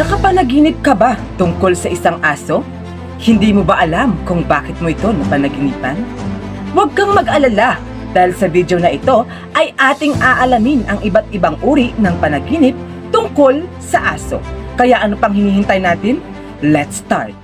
Nakapanaginip ka ba tungkol sa isang aso? Hindi mo ba alam kung bakit mo ito napanaginipan? Huwag kang mag-alala dahil sa video na ito ay ating aalamin ang iba't ibang uri ng panaginip tungkol sa aso. Kaya ano pang hinihintay natin? Let's start!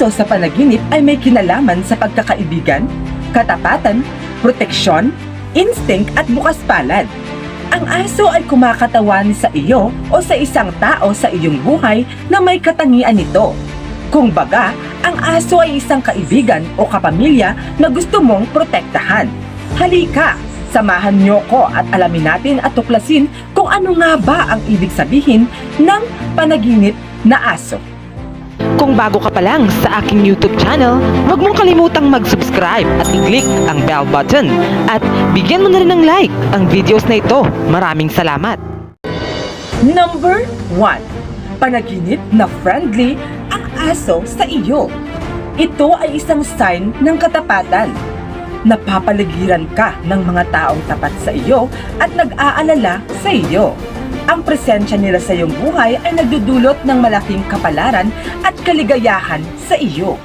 Ang aso sa panaginip ay may kinalaman sa pagkakaibigan, katapatan, proteksyon, instinct at bukas palad. Ang aso ay kumakatawan sa iyo o sa isang tao sa iyong buhay na may katangian nito. Kung baga, ang aso ay isang kaibigan o kapamilya na gusto mong protektahan. Halika, samahan niyo ko at alamin natin at tuklasin kung ano nga ba ang ibig sabihin ng panaginip na aso. Kung bago ka pa lang sa aking YouTube channel, huwag mong kalimutang mag-subscribe at i-click ang bell button. At bigyan mo na rin ng like ang videos na ito. Maraming salamat! Number 1. Panaginip na friendly ang aso sa iyo. Ito ay isang sign ng katapatan. Napapaligiran ka ng mga taong tapat sa iyo at nag-aalala sa iyo. Ang presensya nila sa iyong buhay ay nagdudulot ng malaking kapalaran at kaligayahan sa iyo.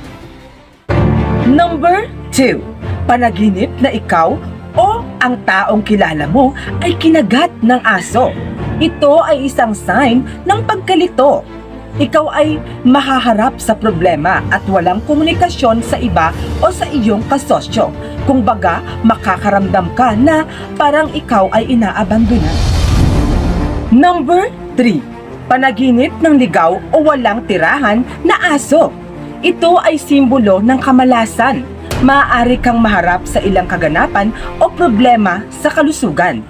Number 2. Panaginip na ikaw o ang taong kilala mo ay kinagat ng aso. Ito ay isang sign ng pagkalito. Ikaw ay mahaharap sa problema at walang komunikasyon sa iba o sa iyong kasosyo. Kung baga, makakaramdam ka na parang ikaw ay inaabandonan. Number 3. Panaginip ng ligaw o walang tirahan na aso. Ito ay simbolo ng kamalasan. Maaari kang maharap sa ilang kaganapan o problema sa kalusugan.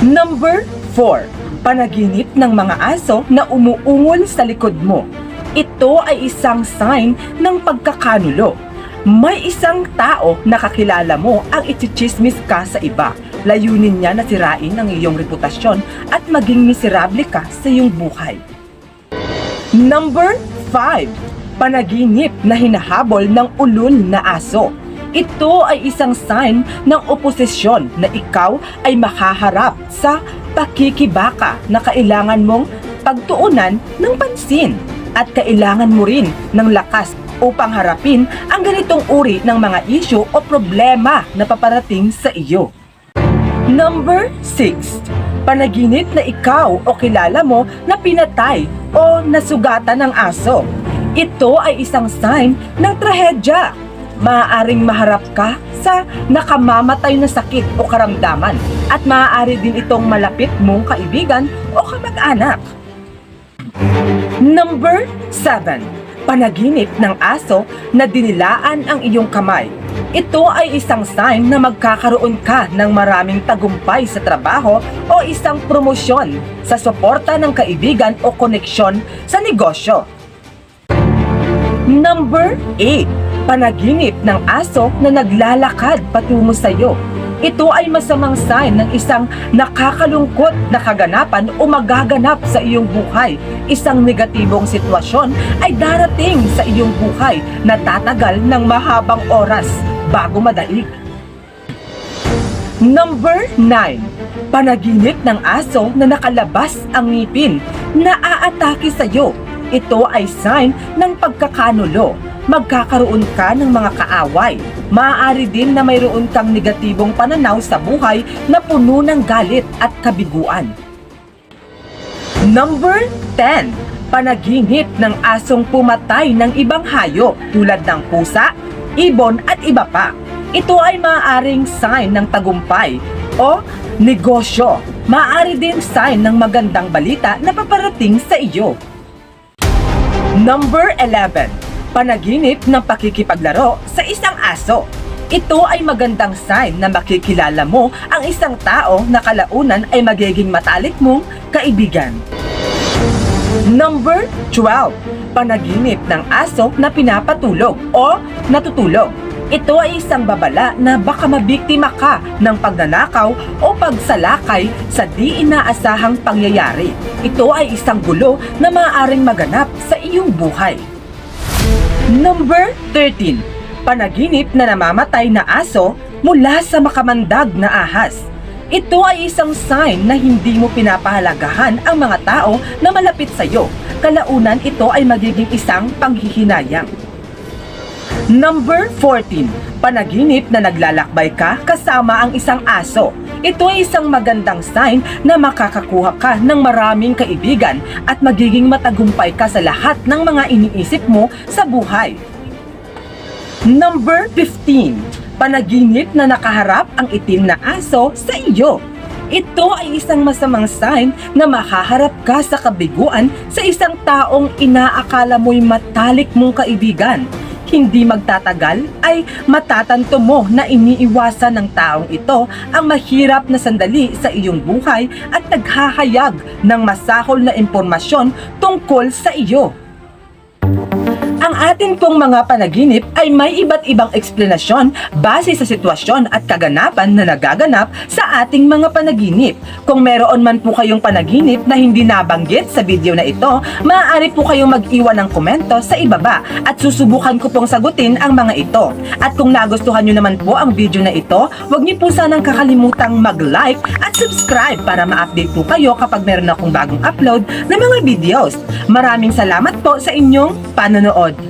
Number 4. Panaginip ng mga aso na umuungol sa likod mo. Ito ay isang sign ng pagkakanulo. May isang tao na kakilala mo ang ichichismis ka sa iba. Layunin niya na sirain ang iyong reputasyon at maging miserable ka sa iyong buhay. Number 5. Panaginip na hinahabol ng ulol na aso. Ito ay isang sign ng oposisyon na ikaw ay makaharap sa pakikibaka na kailangan mong pagtuunan ng pansin at kailangan mo rin ng lakas upang harapin ang ganitong uri ng mga isyu o problema na paparating sa iyo. Number 6. Panaginip na ikaw o kilala mo na pinatay o nasugatan ng aso. Ito ay isang sign ng trahedya. Maaaring maharap ka sa nakamamatay na sakit o karamdaman at maaari din itong malapit mong kaibigan o kamag-anak. Number 7. Panaginip ng aso na dinilaan ang iyong kamay. Ito ay isang sign na magkakaroon ka ng maraming tagumpay sa trabaho o isang promosyon sa suporta ng kaibigan o koneksyon sa negosyo. Number 8. Panaginip ng aso na naglalakad patungo sa iyo. Ito ay masamang sign ng isang nakakalungkot na kaganapan o magaganap sa iyong buhay. Isang negatibong sitwasyon ay darating sa iyong buhay na tatagal ng mahabang oras bago madaig. Number 9. Panaginip ng aso na nakalabas ang ngipin na aatake sa iyo. Ito ay sign ng pagkakanulo. Magkakaroon ka ng mga kaaway. Maaari din na mayroon kang negatibong pananaw sa buhay na puno ng galit at kabiguan. Number 10. Panaginip ng asong pumatay ng ibang hayop tulad ng pusa, ibon at iba pa. Ito ay maaaring sign ng tagumpay o negosyo. Maaari din sign ng magandang balita na paparating sa iyo. Number 11. Panaginip ng pakikipaglaro sa aso. Ito ay magandang sign na makikilala mo ang isang tao na kalaunan ay magiging matalik mong kaibigan. Number 12. Panaginip ng aso na pinapatulog o natutulog. Ito ay isang babala na baka mabiktima ka ng pagnanakaw o pagsalakay sa di inaasahang pangyayari. Ito ay isang gulo na maaaring maganap sa iyong buhay. Number 13. Panaginip na namamatay na aso mula sa makamandag na ahas. Ito ay isang sign na hindi mo pinapahalagahan ang mga tao na malapit sa iyo. Kalaunan ito ay magiging isang panghihinayang. Number 14. Panaginip na naglalakbay ka kasama ang isang aso. Ito ay isang magandang sign na makakakuha ka ng maraming kaibigan at magiging matagumpay ka sa lahat ng mga iniisip mo sa buhay. Number 15. Panaginip na nakaharap ang itim na aso sa iyo. Ito ay isang masamang sign na makaharap ka sa kabiguan sa isang taong inaakala mo'y matalik mong kaibigan. Hindi magtatagal ay matatanto mo na iniiwasan ng taong ito ang mahirap na sandali sa iyong buhay at naghahayag ng masahol na impormasyon tungkol sa iyo. Ang atin pong mga panaginip ay may iba't ibang eksplanasyon base sa sitwasyon at kaganapan na nagaganap sa ating mga panaginip. Kung meron man po kayong panaginip na hindi nabanggit sa video na ito, maaari po kayong mag-iwan ng komento sa ibaba at susubukan ko pong sagutin ang mga ito. At kung nagustuhan nyo naman po ang video na ito, huwag niyo po sanang kakalimutang mag-like at subscribe para ma-update po kayo kapag meron akong bagong upload na mga videos. Maraming salamat po sa inyong panonood.